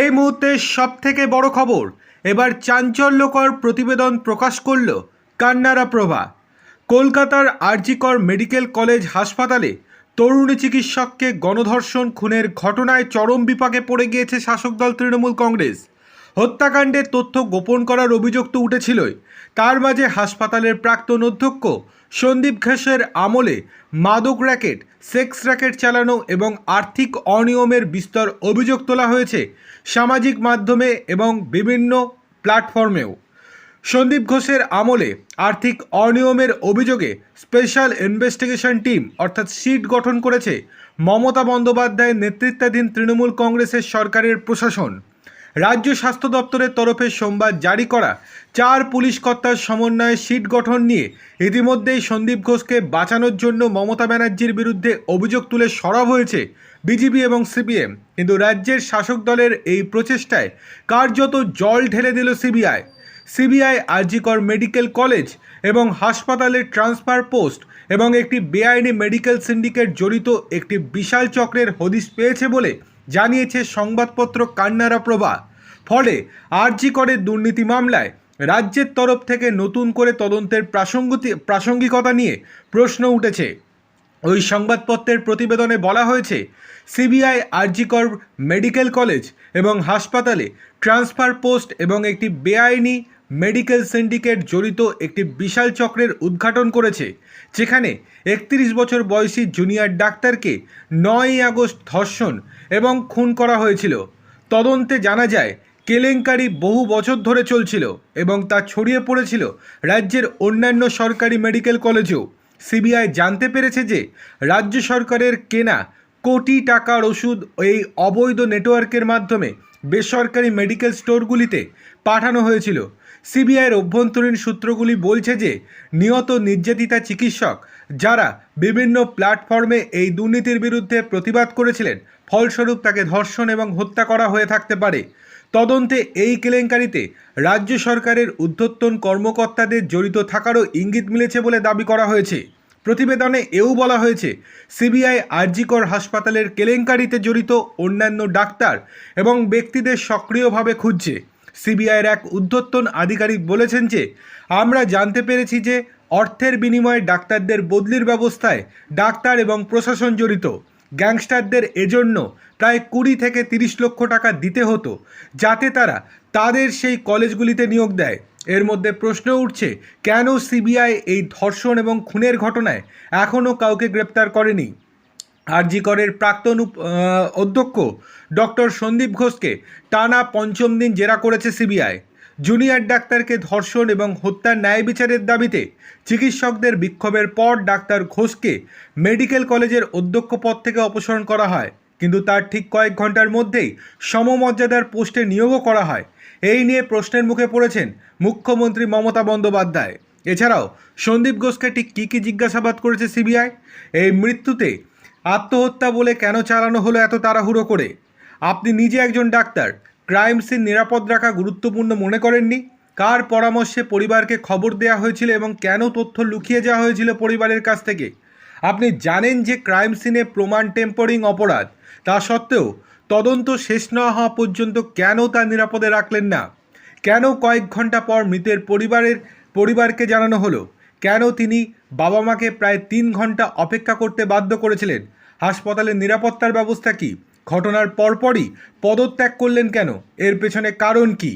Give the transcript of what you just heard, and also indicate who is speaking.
Speaker 1: এই মুহূর্তে সব থেকে বড় খবর, এবার চাঞ্চল্যকর প্রতিবেদন প্রকাশ করল কান্নারা প্রভা কলকাতার আরজিকর মেডিকেল কলেজ হাসপাতালে তরুণী চিকিৎসককে গণধর্ষণ খুনের ঘটনায় চরম বিপাকে পড়ে গিয়েছে শাসক দল তৃণমূল কংগ্রেস। হত্যাকাণ্ডের তথ্য গোপন করার অভিযোগ তো উঠেছিলই। তার মাঝে হাসপাতালের প্রাক্তন অধ্যক্ষ সন্দীপ ঘোষের আমলে মাদক র্যাকেট, সেক্স র্যাকেট চালানো এবং আর্থিক অনিয়মের বিস্তর অভিযোগ তোলা হয়েছে সামাজিক মাধ্যমে এবং বিভিন্ন প্ল্যাটফর্মেও। সন্দীপ ঘোষের আমলে আর্থিক অনিয়মের অভিযোগে স্পেশাল ইনভেস্টিগেশন টিম, অর্থাৎ সিট গঠন করেছে মমতা বন্দ্যোপাধ্যায়ের নেতৃত্বাধীন তৃণমূল কংগ্রেসের সরকারের প্রশাসন। রাজ্য স্বাস্থ্য দপ্তরের তরফে সোমবার জারি করা চার পুলিশ কর্তার সমন্বয়ে সিট গঠন নিয়ে ইতিমধ্যেই সন্দীপ ঘোষকে বাঁচানোর জন্য মমতা ব্যানার্জির বিরুদ্ধে অভিযোগ তুলে সরব হয়েছে বিজেপি এবং সিপিএম। কিন্তু রাজ্যের শাসক দলের এই প্রচেষ্টায় কার্যত জল ঢেলে দিল CBI. CBI RG Kar medical college এবং হাসপাতালের ট্রান্সফার পোস্ট এবং একটি বেআইনি মেডিকেল সিন্ডিকেট জড়িত একটি বিশাল চক্রের হদিশ পেয়েছে বলে জানিয়েছে সংবাদপত্র কান্নারা প্রভা। ফলে আরজিকরের দুর্নীতি মামলায় রাজ্যের তরফ থেকে নতুন করে তদন্তের প্রাসঙ্গিক প্রাসঙ্গিকতা নিয়ে প্রশ্ন উঠেছে। ওই সংবাদপত্রের প্রতিবেদনে বলা হয়েছে, সিবিআই আরজিকর মেডিকেল কলেজ এবং হাসপাতালে ট্রান্সফার পোস্ট এবং একটি বেআইনি মেডিকেল সিন্ডিকেট জড়িত একটি বিশাল চক্রের উদ্ঘাটন করেছে, যেখানে একত্রিশ বছর বয়সী জুনিয়র ডাক্তারকে নয়ই আগস্ট ধর্ষণ এবং খুন করা হয়েছিল। তদন্তে জানা যায় কেলেঙ্কারি বহু বছর ধরে চলছিল এবং তা ছড়িয়ে পড়েছিল রাজ্যের অন্যান্য সরকারি মেডিকেল কলেজেও। সিবিআই জানতে পেরেছে যে রাজ্য সরকারের কেনা কোটি টাকার ওষুধ এই অবৈধ নেটওয়ার্কের মাধ্যমে বেসরকারি মেডিকেল স্টোরগুলিতে পাঠানো হয়েছিল। সিবিআইয়ের অভ্যন্তরীণ সূত্রগুলি বলছে যে নিহত নির্যাতিতা চিকিৎসক যারা বিভিন্ন প্ল্যাটফর্মে এই দুর্নীতির বিরুদ্ধে প্রতিবাদ করেছিলেন, ফলস্বরূপ তাকে ধর্ষণ এবং হত্যা করা হয়ে থাকতে পারে। তদন্তে এই কেলেঙ্কারিতে রাজ্য সরকারের ঊর্ধ্বতন কর্মকর্তাদের জড়িত থাকারও ইঙ্গিত মিলেছে বলে দাবি করা হয়েছে। প্রতিবেদনে এও বলা হয়েছে, সিবিআই আরজিকর হাসপাতালের কেলেঙ্কারিতে জড়িত অন্যান্য ডাক্তার এবং ব্যক্তিদের সক্রিয়ভাবে খুঁজছে। সিবিআইয়ের এক ঊর্ধ্বতন আধিকারিক বলেছেন যে, আমরা জানতে পেরেছি যে অর্থের বিনিময়ে ডাক্তারদের বদলির ব্যবস্থায় ডাক্তার এবং প্রশাসন জড়িত। গ্যাংস্টারদের এজন্য প্রায় কুড়ি থেকে তিরিশ লক্ষ টাকা দিতে হতো, যাতে তারা তাদের সেই কলেজগুলিতে নিয়োগ দেয়। এর মধ্যে প্রশ্ন উঠছে, কেন সিবিআই এই ধর্ষণ এবং খুনের ঘটনায় এখনও কাউকে গ্রেপ্তার করেনি? আরজি করের প্রাক্তন অধ্যক্ষ ডক্টর সন্দীপ ঘোষকে টানা পঞ্চম দিন জেরা করেছে সিবিআই। জুনিয়র ডাক্তারকে ধর্ষণ এবং হত্যার ন্যায় বিচারের দাবিতে চিকিৎসকদের বিক্ষোভের পর ডাক্তার ঘোষকে মেডিকেল কলেজের অধ্যক্ষ পদ থেকে অপসারণ করা হয়। কিন্তু তার ঠিক কয়েক ঘণ্টার মধ্যেই সমমর্যাদার পোস্টে নিয়োগও করা হয়। এই নিয়ে প্রশ্নের মুখে পড়েছেন মুখ্যমন্ত্রী মমতা বন্দ্যোপাধ্যায়। এছাড়াও সন্দীপ ঘোষকে ঠিক কী কী জিজ্ঞাসাবাদ করেছে সিবিআই? এই মৃত্যুতে আত্মহত্যা বলে কেন চালানো হলো এত তাড়াহুড়ো করে? আপনি নিজে একজন ডাক্তার ক্রাইম সিন নিরাপদ রাখা গুরুত্বপূর্ণ মনে করেননি? কার পরামর্শে পরিবারকে খবর দেওয়া হয়েছিল এবং কেন তথ্য লুকিয়ে যাওয়া হয়েছিল পরিবারের কাছ থেকে? আপনি জানেন যে ক্রাইম সিনে প্রমাণ টেম্পারিং অপরাধ। তা সত্ত্বেও, তদন্ত শেষ না হওয়া পর্যন্ত কেন তা নিরাপদে রাখলেন না? কেন কয়েক ঘণ্টা পর মৃতের পরিবারের, পরিবারকে জানানো হলো? কেন তিনি বাবা মাকে প্রায় তিন ঘণ্টা অপেক্ষা করতে বাধ্য করেছিলেন? হাসপাতালের নিরাপত্তার ব্যবস্থা কি? ঘটনার পরপরই পদত্যাগ করলেন কেন? এর পেছনে কারণ কি?